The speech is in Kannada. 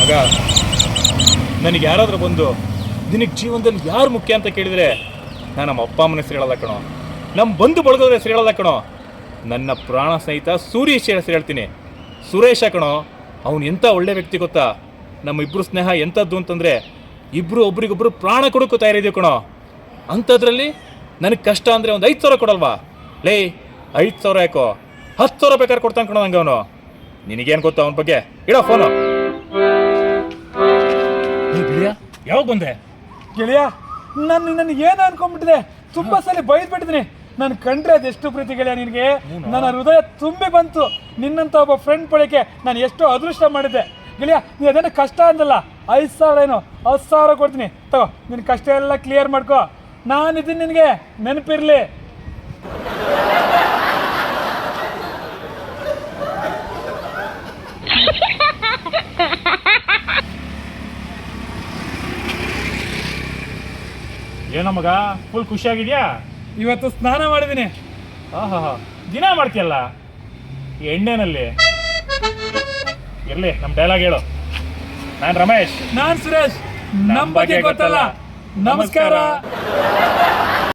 ಮಗ ನನಗೆ ಯಾರಾದರೂ ಬಂದು ನಿನಗೆ ಜೀವನದಲ್ಲಿ ಯಾರು ಮುಖ್ಯ ಅಂತ ಕೇಳಿದರೆ ನಾನು ನಮ್ಮ ಅಪ್ಪ ಅಮ್ಮನ ಹೆಸರು ಹೇಳಲ್ಲ ಕಣೋ. ನಮ್ಮ ಬಂಧು ಬಳಗೋದ್ರ ಹೆಸರು ಹೇಳಲ್ಲ ಕಣೋ. ನನ್ನ ಪ್ರಾಣ ಸ್ನೇಹಿತ ಸೂರ್ಯೇಶ್ ಹೆಸರು ಹೇಳ್ತೀನಿ. ಸುರೇಶ ಕಣೋ, ಅವನು ಎಂಥ ಒಳ್ಳೆ ವ್ಯಕ್ತಿ ಗೊತ್ತಾ? ನಮ್ಮ ಇಬ್ಬರು ಸ್ನೇಹ ಎಂಥದ್ದು ಅಂತಂದರೆ ಇಬ್ಬರು ಒಬ್ರಿಗೊಬ್ರು ಪ್ರಾಣ ಕೊಡೋಕ್ಕೂ ತಯಾರಿದ್ದೀವಿ ಕಣೋ. ಅಂಥದ್ರಲ್ಲಿ ನನಗೆ ಕಷ್ಟ ಅಂದರೆ ಒಂದು ಐದು ಸಾವಿರ ಕೊಡಲ್ವಾ? ಲೇ ಐದು ಸಾವಿರ ಯಾಕೋ? ಹತ್ತು ಸಾವಿರ ಬೇಕಾದ್ರೆ ಕೊಡ್ತಾನೆ ಕಣೋ ನಂಗೆ ಅವನು. ನಿನಗೇನು ಗೊತ್ತು ಅವನ ಬಗ್ಗೆ? ಇಡೋ ಫೋನು ಯಾವಾಗ ಬಂದೆ? ಗೆಳೆಯ ನಾನು ನನ್ನ ಏನು ಅನ್ಕೊಂಡ್ಬಿಟ್ಟಿದೆ. ತುಂಬಾ ಸಲ ಬೈದ್ಬಿಟ್ಟಿದ್ದೀನಿ. ನಾನು ಕಂಡ್ರೆ ಅದೆಷ್ಟು ಪ್ರೀತಿ ಗೆಳೆಯ ನಿನಗೆ? ನನ್ನ ಹೃದಯ ತುಂಬಿ ಬಂತು. ನಿನ್ನಂತ ಒಬ್ಬ ಫ್ರೆಂಡ್ ಪಡೆಯಕ್ಕೆ ನಾನು ಎಷ್ಟೋ ಅದೃಷ್ಟ ಮಾಡಿದ್ದೆ. ಗೆಳೆಯ ನೀ ಅದೇನೋ ಕಷ್ಟ ಅಂದಲ್ಲ. ಐದು ಸಾವಿರ ಏನು? ಹತ್ತು ಸಾವಿರ ಕೊಡ್ತೀನಿ. ತಗೋ ನಿನ್ನ ಕಷ್ಟ ಎಲ್ಲ ಕ್ಲಿಯರ್ ಮಾಡ್ಕೋ. ನಾನಿದ್ದೀನಿ ನಿನಗೆ. ನೆನಪಿರ್ಲಿ. ಏನೋ ಮಗ ಫುಲ್ ಖುಷಿಯಾಗಿದ್ಯಾ? ಇವತ್ತು ಸ್ನಾನ ಮಾಡಿದ್ದೀನಿ. ಆಹಾ ದಿನ ಮಾಡ್ತೀಯಲ್ಲ? ಈ ಎಣ್ಣೆನಲ್ಲಿ. ಇರ್ಲಿ ನಮ್ಮ ಡೈಲಾಗ್ ಹೇಳು. ನಾನು ರಮೇಶ್. ನಾನ್ ಸುರೇಶ್. ನಮ್ ಬಗ್ಗೆ ಗೊತ್ತಲ್ಲ. ನಮಸ್ಕಾರ.